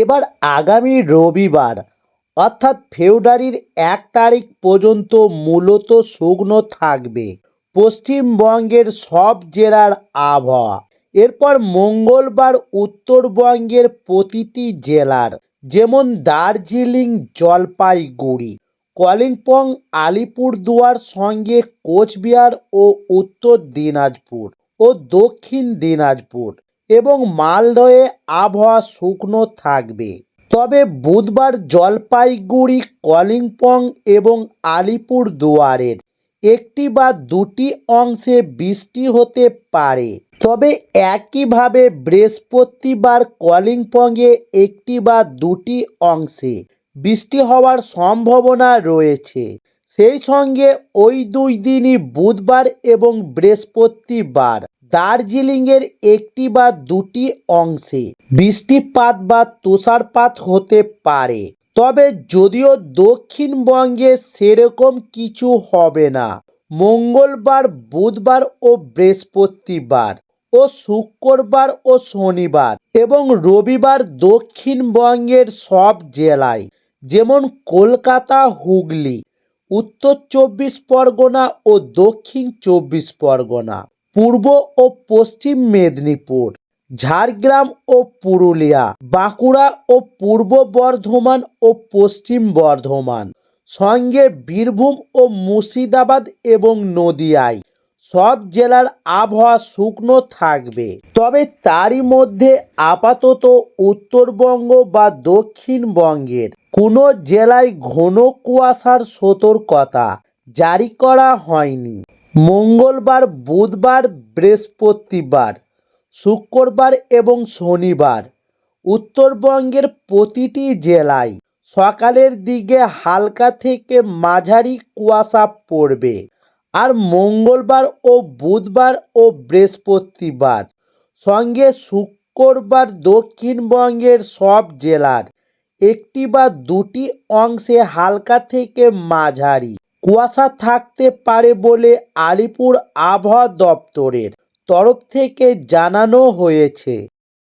এবার আগামী রবিবার, অর্থাৎ ফেব্রুয়ারির এক তারিখ পর্যন্ত মূলত শুকনো থাকবে পশ্চিমবঙ্গের সব জেলার আবহাওয়া। এরপর মঙ্গলবার উত্তরবঙ্গের প্রতিটি জেলার, যেমন দার্জিলিং, জলপাইগুড়ি, কালিম্পং, আলিপুরদুয়ার সঙ্গে কোচবিহার ও উত্তর দিনাজপুর ও দক্ষিণ দিনাজপুর। এবং মালদহে আবহাওয়া শুকনো থাকবে। তবে বুধবার জলপাইগুড়ি, কলিম্পং এবং আলিপুরদুয়ারের একটি বা দুটি অংশে বৃষ্টি হতে পারে। তবে একইভাবে বৃহস্পতিবার কালিম্পংয়ে একটি বা দুটি অংশে বৃষ্টি হওয়ার সম্ভাবনা রয়েছে। সেই সঙ্গে ওই দুই দিনই বুধবার এবং বৃহস্পতিবার দার্জিলিংয়ের একটি বা দুটি অংশে বৃষ্টিপাত বা তুষারপাত হতে পারে, তবে যদিও দক্ষিণবঙ্গে সেরকম কিছু হবে না। মঙ্গলবার, বুধবার ও বৃহস্পতিবার ও শুক্রবার ও শনিবার এবং রবিবার দক্ষিণবঙ্গের সব জেলায়, যেমন কলকাতা, হুগলি, উত্তর চব্বিশ পরগনা ও দক্ষিণ চব্বিশ পরগনা। পূর্ব ও পশ্চিম মেদিনীপুর, ঝাড়গ্রাম ও পুরুলিয়া, বাঁকুড়া ও পূর্ব বর্ধমান ও পশ্চিম বর্ধমান, সঙ্গে বীরভূম ও মুর্শিদাবাদ এবং নদিয়ায়। সব জেলার আবহাওয়া শুকনো থাকবে। তবে তারই মধ্যে আপাতত উত্তরবঙ্গ বা দক্ষিণবঙ্গের কোনো জেলায় ঘন কুয়াশার সতর্কতা জারি করা হয়নি। মঙ্গলবার, বুধবার, বৃহস্পতিবার, শুক্রবার এবং শনিবার উত্তরবঙ্গের প্রতিটি জেলায় সকালের দিকে হালকা থেকে মাঝারি কুয়াশা পড়বে আর মঙ্গলবার ও বুধবার ও বৃহস্পতিবার সঙ্গে শুক্রবার দক্ষিণবঙ্গের সব জেলার একটি বা দুটি অংশে হালকা থেকে মাঝারি। কুয়াশা থাকতে পারে বলে আলিপুর আবহাওয়া দপ্তরের তরফ থেকে জানানো হয়েছে।